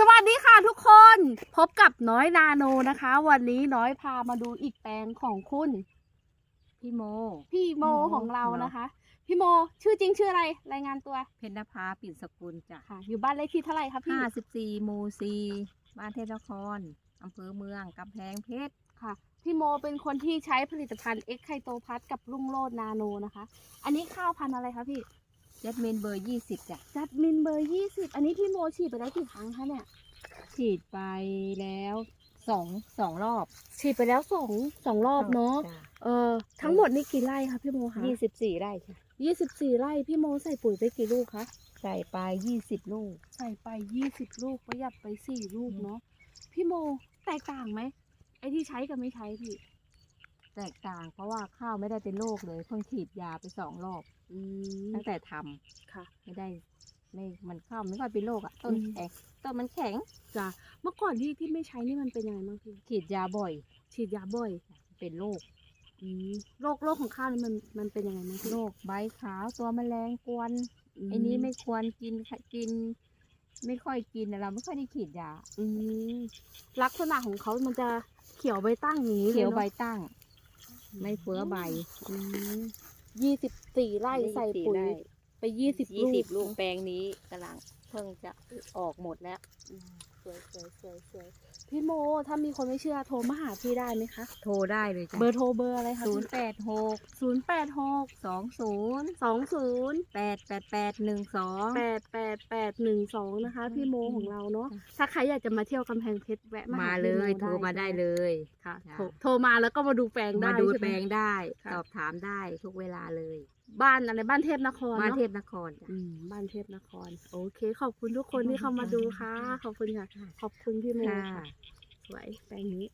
สวัสดีค่ะทุกคนพบกับน้อยนาโนนะคะ วันนี้น้อยพามาดูอีกแปลงของคุณ พี่โม พี่โมโมของเราเหรอนะคะ พี่โมชื่อจริงชื่ออะไร รายงานตัวเพญนภาปิ่นสกุลจ้ะค่ะ อยู่บ้านเลขที่เท่าไหร่คะพี่ห้าสิบสี่หมู่สี่บ้านเทพนครอำเภอเมืองกำแพงเพชรค่ะ พี่โมเป็นคนที่ใช้ผลิตภัณฑ์เอ็กไคโตพัทกับลุงโลดนาโนนะคะ อันนี้ข้าวพันธุ์อะไรคะพี่เจ็ดเมนเบอร์ยี่สิบจ้ะจัดมินเบอร์ยี่สิบอันนี้พี่โมฉีดไปแล้วกี่ครั้งคะเนี่ย ฉีดไปแล้วสองสองรอบฉีดไปแล้วสองสองรอบเนาะเออทั้งหมดนี่กี่ไร่คะพี่โมคะยี่สิบสี่ไร่จ้ะยี่สิบสี่ไร่พี่โมใส่ปุ๋ยไปกี่ลูกคะใส่ไปยี่สิบลูก ใส่ไปยี่สิบลูกประหยัดไปสี่ลูกเนาะพี่โมแตกต่างไหมไอที่ใช้กับไม่ใช้พี่ แตกต่าง เพราะว่าข้าวไม่ได้เป็นโรคเลยเพิ่งฉีดยาไปสองรอบอืมตั้งแต่ทำค่ะ ไม่ได้ไม่มันข้าวไม่ค่อยเป็นโรคอะต้นอืมแข็งต้นมันแข็งจ้ะเมื่อก่อนที่ที่ไม่ใช้นี่มันเป็นยังไงบ้างพี่ฉีดยาบ่อย ฉีดยาบ่อย เป็นโรคอืมโรคโรคของข้าวนี่มันมันเป็นยังไงบ้างพี่โรคใบขาวตัวแมลงกวนมไอ้นี้ไม่ควรกินค่ะกิน ไม่ค่อยกินอะเราไม่ค่อยได้ฉีดยาอืมลักษณะของเขามันจะเขียวใบตั้งอย่างนี้ลเขียวนอะใบตั้ง ไม่เฟื้อใบยี่สิบสี่ไร่ใส่ปุ๋ย ไปยี่สิบยี่สิบลูลูกกแปลงนี้กำลังเพิ่งจะออกหมดแล้วอืมสวยสวยสวยสวยพี่โม ถ้ามีคนไม่เชื่อโทรมาหาพี่ได้ไหมคะ โทรได้เลยจ้ะเบอร์โทรเบอร์อะไรคะศูนย์แปดหกศูนย์แปดหกสองศูนย์สองศูนย์แปดแปดแปดหนึ่งสองแปดแปดแปดหนึ่งสองนะคะ พี่โมของเราเนาะถ้าใครอยากจะมาเที่ยวกำแพงเพชรแวะมามาหเลพี่ยโทรมาได้เลยค่ะจ้ะโทรโทรมาแล้วก็มาดูแปลงได้มาดูใช่ไหแปลงได้ค่ะสอบถามได้ทุกเวลาเลย บ้านอะไรบ้านเทพนครมาเนาะเทพนครจ้ะ อืมบ้านเทพนคร โอเค ขอบคุณทุกคนที่เข้ามาดูค่ะ ขอบคุณค่ะ ขอบคุณพี่โมค่ะ ค่ะสวยแปลงนี้